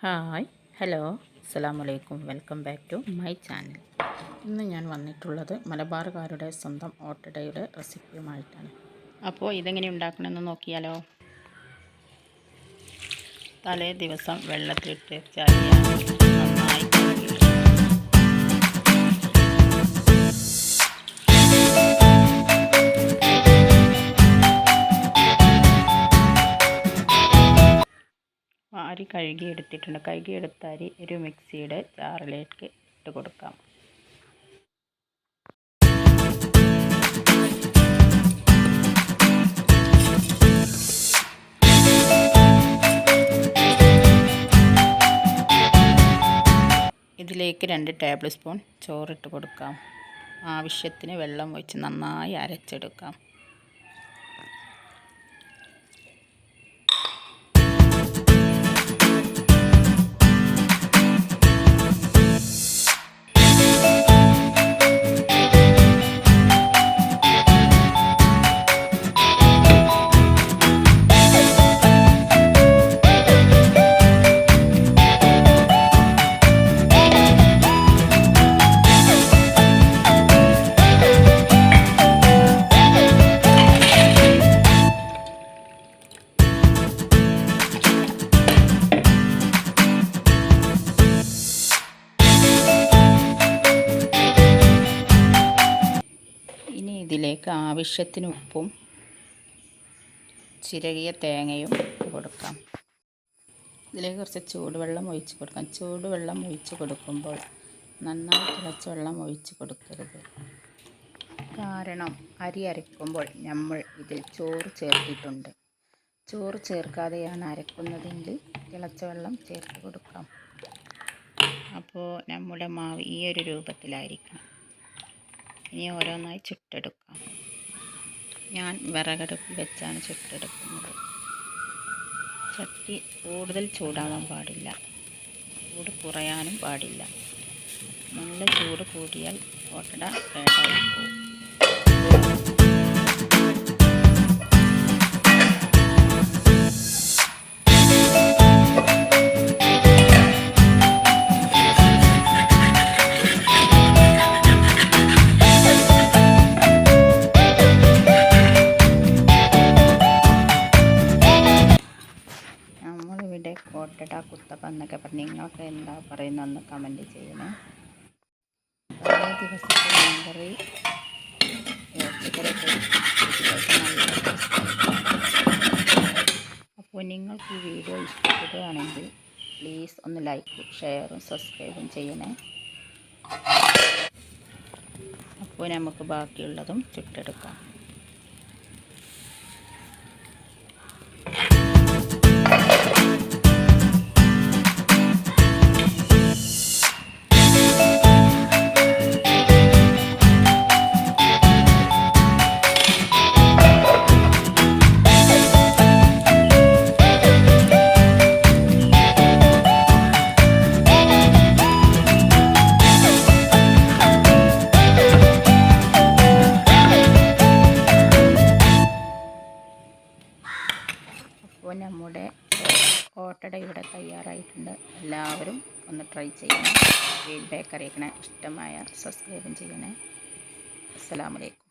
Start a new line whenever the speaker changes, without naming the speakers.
Hi hello. അസ്സാം വലൈക്കും welcome back to my channel. ഇന്ന് ഞാൻ വന്നിട്ടുള്ളത് മലബാറുകാരുടെ സ്വന്തം ഓട്ടടയുടെ റെസിപ്പിയുമായിട്ടാണ്. അപ്പോൾ ഇതെങ്ങനെ ഉണ്ടാക്കണമെന്ന് നോക്കിയാലോ? തലേ ദിവസം വെള്ളത്തിലിട്ട് ചാലിയാൽ അരി കഴുകി എടുത്തിട്ടുണ്ട് കഴുകിയെടുത്ത അരി ഒരു മിക്സിയുടെ ജാറിലേക്ക് ഇട്ട് കൊടുക്കാം. ഇതിലേക്ക് രണ്ട് ടേബിൾ സ്പൂൺ ചോറിട്ട് കൊടുക്കാം. ആവശ്യത്തിന് വെള്ളം ഒഴിച്ച് നന്നായി അരച്ചെടുക്കാം. ഇതിലേക്ക് ആവശ്യത്തിന് ഉപ്പും ചിരകിയ തേങ്ങയും കൊടുക്കാം. ഇതിലേക്ക് കുറച്ച് ചൂടുവെള്ളം ഒഴിച്ച് കൊടുക്കാം. ചൂടുവെള്ളം ഒഴിച്ച് കൊടുക്കുമ്പോൾ നന്നായി തിളച്ച വെള്ളം ഒഴിച്ച് കൊടുക്കരുത്. കാരണം അരി അരയ്ക്കുമ്പോൾ നമ്മൾ ഇതിൽ ചോറ് ചേർത്തിട്ടുണ്ട്. ചോറ് ചേർക്കാതെയാണ് അരക്കുന്നതെങ്കിൽ തിളച്ച വെള്ളം ചേർത്ത് കൊടുക്കാം. അപ്പോൾ നമ്മുടെ മാവ് ഈ ഒരു രൂപത്തിലായിരിക്കണം. ഇനി ഓരോന്നായി ചുട്ടെടുക്കാം. ഞാൻ വിറകടുപ്പിൽ വെച്ചാണ് ചുട്ടെടുക്കുന്നത്. ചട്ടി കൂടുതൽ ചൂടാവാൻ പാടില്ല. ചൂട് കുറയാനും പാടില്ല. നല്ല ചൂട് കൂടിയാൽ ഓട്ടട കേടായി പോകും. കോട്ടട കുത്തപ്പം എന്നൊക്കെ പറഞ്ഞ് നിങ്ങളൊക്കെ എന്താ പറയുന്നതെന്ന് കമന്റ് ചെയ്യണേ അപ്പോൾ നിങ്ങൾക്ക് ഈ വീഡിയോ ഇഷ്ടപ്പെടുകയാണെങ്കിൽ പ്ലീസ് ഒന്ന് ലൈക്ക് ഷെയറും സബ്സ്ക്രൈബും ചെയ്യണേ. അപ്പോൾ നമുക്ക് ബാക്കിയുള്ളതും ചുട്ടെടുക്കാം. അപ്പോൾ നമ്മുടെ ഓട്ടട ഇവിടെ തയ്യാറായിട്ടുണ്ട്. എല്ലാവരും ഒന്ന് ട്രൈ ചെയ്യണം. ഫീഡ്ബാക്ക് അറിയിക്കണേ ഇഷ്ടമായ സബ്സ്ക്രൈബും ചെയ്യണേ. അസ്സലാമലൈക്കും